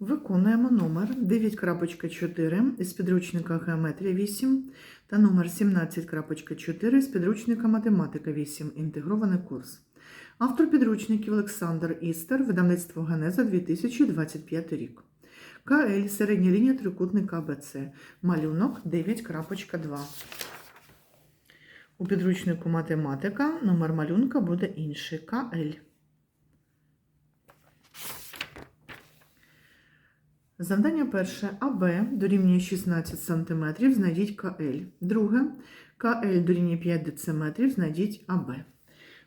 Виконуємо номер 9.4 із підручника Геометрія 8 та номер 17.4 з підручника Математика 8. Інтегрований курс. Автор підручників Олександр Істер, видавництво Генеза 2025 рік. КЛ середня лінія трикутника АБЦ. Малюнок 9.2. У підручнику математика номер малюнка буде інший КЛ. Завдання перше АБ дорівнює 16 см, знайдіть КЛ. Друге КЛ дорівнює 5 дециметрів, знайдіть АБ.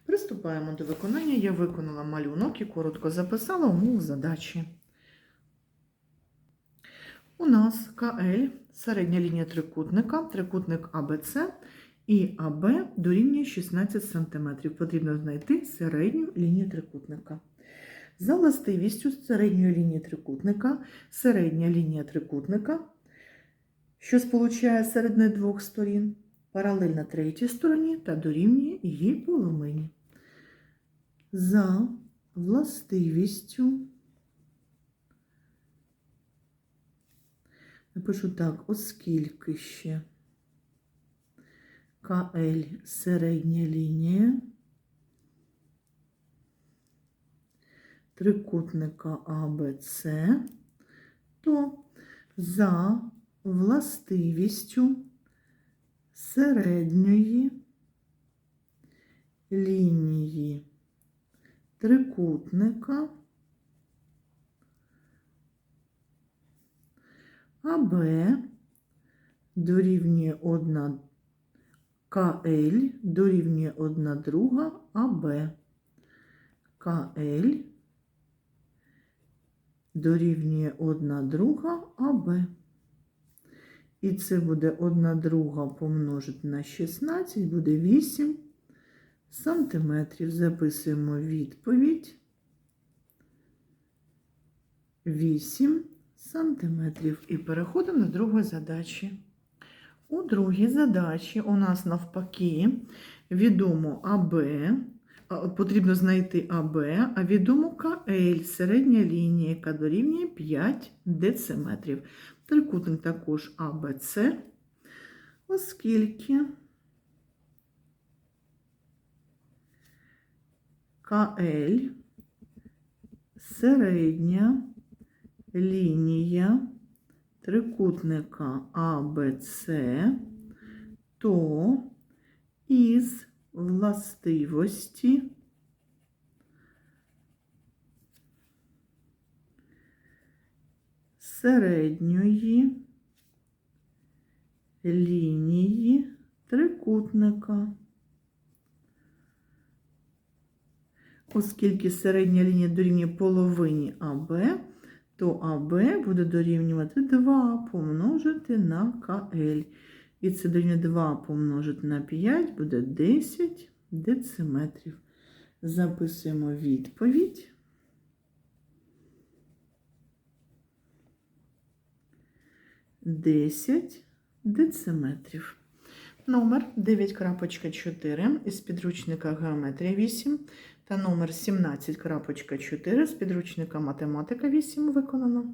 Приступаємо до виконання. Я виконала малюнок і коротко записала умову задачі. У нас КЛ середня лінія трикутника, трикутник АБЦ і АБ дорівнює 16 см. Потрібно знайти середню лінію трикутника. За властивістю середньої лінії трикутника, середня лінія трикутника, що сполучає середини двох сторін, паралельна третій стороні та дорівнює її половині. За властивістю, напишу так, оскільки ще КЛ середня лінія. Трикутника АБЦ, то за властивістю середньої лінії трикутника АБ дорівнює 1 КЛ дорівнює 1 друга АБ. КЛ дорівнює 1 друга АБ. І це буде 1 друга помножити на 16, буде 8 сантиметрів. Записуємо відповідь. 8 сантиметрів. І переходимо до другої задачі. У другій задачі у нас навпаки відомо АБ, потрібно знайти АБ, а відомо КЛ, середня лінія, яка дорівнює 5 дециметрів. Трикутник також АБЦ, оскільки КЛ середня лінія трикутника АБЦ, то із властивості середньої лінії трикутника. Оскільки середня лінія дорівнює половині АБ, то АБ буде дорівнювати 2 помножити на КЛ. І це дорівнює 2 помножити на 5 буде 10 дециметрів. Записуємо відповідь. Десять дециметрів. Номер 9.4 із підручника Геометрія 8 та номер 17.4 з підручника Математика 8 виконано.